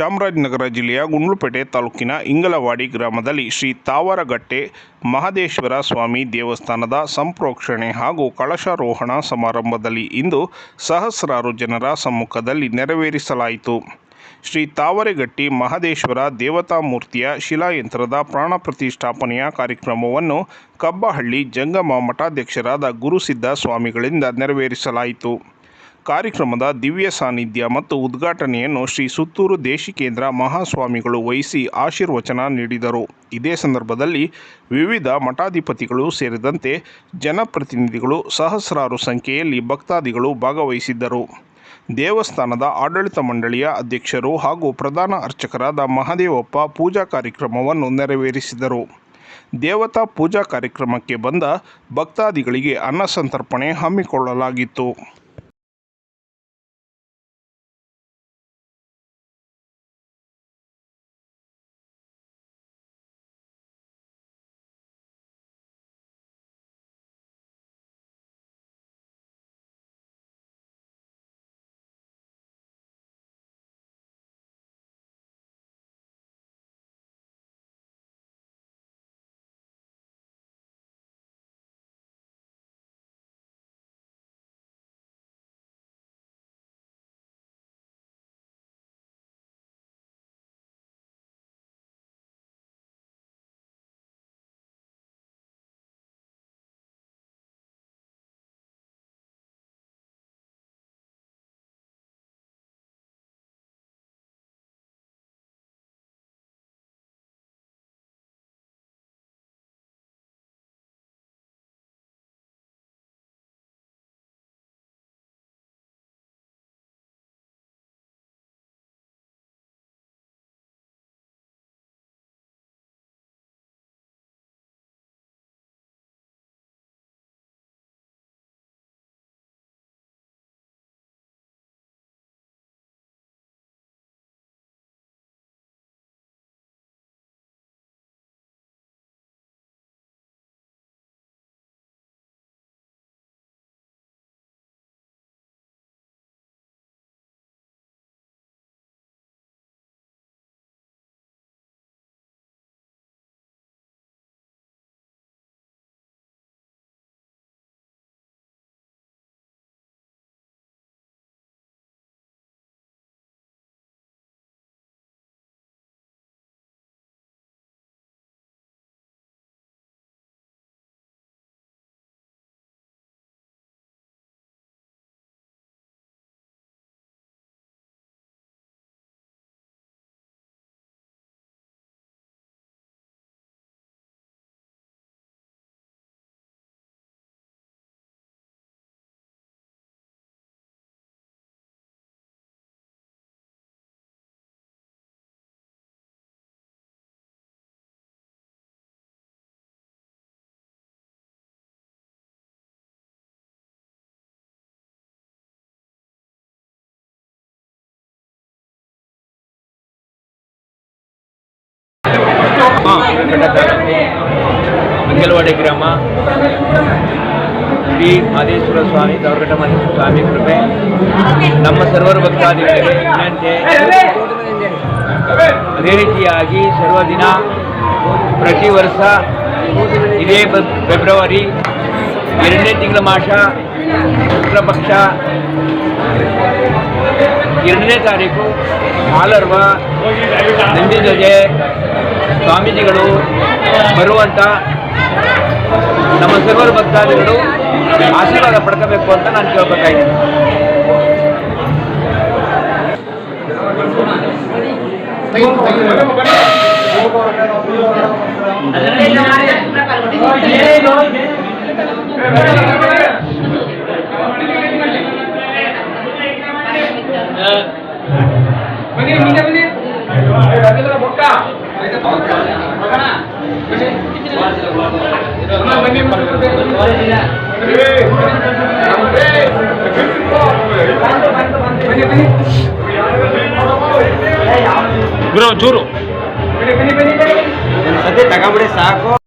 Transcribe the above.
ಚಾಮರಾಜನಗರ ಜಿಲ್ಲೆಯ ಗುಂಡ್ಲುಪೇಟೆ ತಾಲೂಕಿನ ಇಂಗಲವಾಡಿ ಗ್ರಾಮದಲ್ಲಿ ಶ್ರೀ ತಾವರಗಟ್ಟೆ ಮಹದೇಶ್ವರ ಸ್ವಾಮಿ ದೇವಸ್ಥಾನದ ಸಂಪ್ರೋಕ್ಷಣೆ ಹಾಗೂ ಕಳಶಾರೋಹಣ ಸಮಾರಂಭದಲ್ಲಿ ಇಂದು ಸಹಸ್ರಾರು ಜನರ ಸಮ್ಮುಖದಲ್ಲಿ ನೆರವೇರಿಸಲಾಯಿತು. ಶ್ರೀ ತಾವರೆಗಟ್ಟಿ ಮಹದೇಶ್ವರ ದೇವತಾ ಮೂರ್ತಿಯ ಶಿಲಾಯಂತ್ರದ ಪ್ರಾಣ ಪ್ರತಿಷ್ಠಾಪನೆಯ ಕಾರ್ಯಕ್ರಮವನ್ನು ಕಬ್ಬಹಳ್ಳಿ ಜಂಗಮ ಮಠಾಧ್ಯಕ್ಷರಾದ ಗುರುಸಿದ್ದ ಸ್ವಾಮಿಗಳಿಂದ ನೆರವೇರಿಸಲಾಯಿತು. ಕಾರ್ಯಕ್ರಮದ ದಿವ್ಯ ಸಾನ್ನಿಧ್ಯ ಮತ್ತು ಉದ್ಘಾಟನೆಯನ್ನು ಶ್ರೀ ಸುತ್ತೂರು ದೇಶಿಕೇಂದ್ರ ಮಹಾಸ್ವಾಮಿಗಳು ವಹಿಸಿ ಆಶೀರ್ವಚನ ನೀಡಿದರು. ಇದೇ ಸಂದರ್ಭದಲ್ಲಿ ವಿವಿಧ ಮಠಾಧಿಪತಿಗಳು ಸೇರಿದಂತೆ ಜನಪ್ರತಿನಿಧಿಗಳು ಸಹಸ್ರಾರು ಸಂಖ್ಯೆಯಲ್ಲಿ ಭಕ್ತಾದಿಗಳು ಭಾಗವಹಿಸಿದ್ದರು. ದೇವಸ್ಥಾನದ ಆಡಳಿತ ಮಂಡಳಿಯ ಅಧ್ಯಕ್ಷರು ಹಾಗೂ ಪ್ರಧಾನ ಅರ್ಚಕರಾದ ಮಹದೇವಪ್ಪ ಪೂಜಾ ಕಾರ್ಯಕ್ರಮವನ್ನು ನೆರವೇರಿಸಿದರು. ದೇವತಾ ಪೂಜಾ ಕಾರ್ಯಕ್ರಮಕ್ಕೆ ಬಂದ ಭಕ್ತಾದಿಗಳಿಗೆ ಅನ್ನ ಸಂತರ್ಪಣೆ ಹಮ್ಮಿಕೊಳ್ಳಲಾಗಿತ್ತು. ಅಂಗಲವಾಡಿ ಗ್ರಾಮ. ಶ್ರೀ ಮಹದೇಶ್ವರ ಸ್ವಾಮಿ ದೌರ್ಘಟ ಮಹೇಶ್ವರ ಸ್ವಾಮಿ ಕೃಪೆ. ನಮ್ಮ ಸರ್ವರ್ ಭಕ್ತಾದಿಗಳಿಗೆ ವಿನಂತಿ. ಅದೇ ರೀತಿಯಾಗಿ ಸರ್ವ ದಿನ ಪ್ರತಿ ವರ್ಷ ಇದೇ ಫೆಬ್ರವರಿ ಎರಡನೇ ತಿಂಗಳ ಮಾಸ ಶುಕ್ಲ ಪಕ್ಷ ಎರಡನೇ ತಾರೀಕು ಹಾಲರ್ವ ನಂದಿಧ್ವಜೆ ಸ್ವಾಮೀಜಿಗಳು ಬರುವಂಥ ನಮ್ಮ ಸರ್ವರು ಭಕ್ತಾದಿಗಳು ಆಶೀರ್ವಾದ ಪಡ್ಕೋಬೇಕು ಅಂತ ನಾನು ಕೇಳ್ಬೇಕಾಗಿದೆ ಗುರು ಚೂರು ಸದ್ಯ ತಗೊಂಬಿಡಿ ಸಾಕು.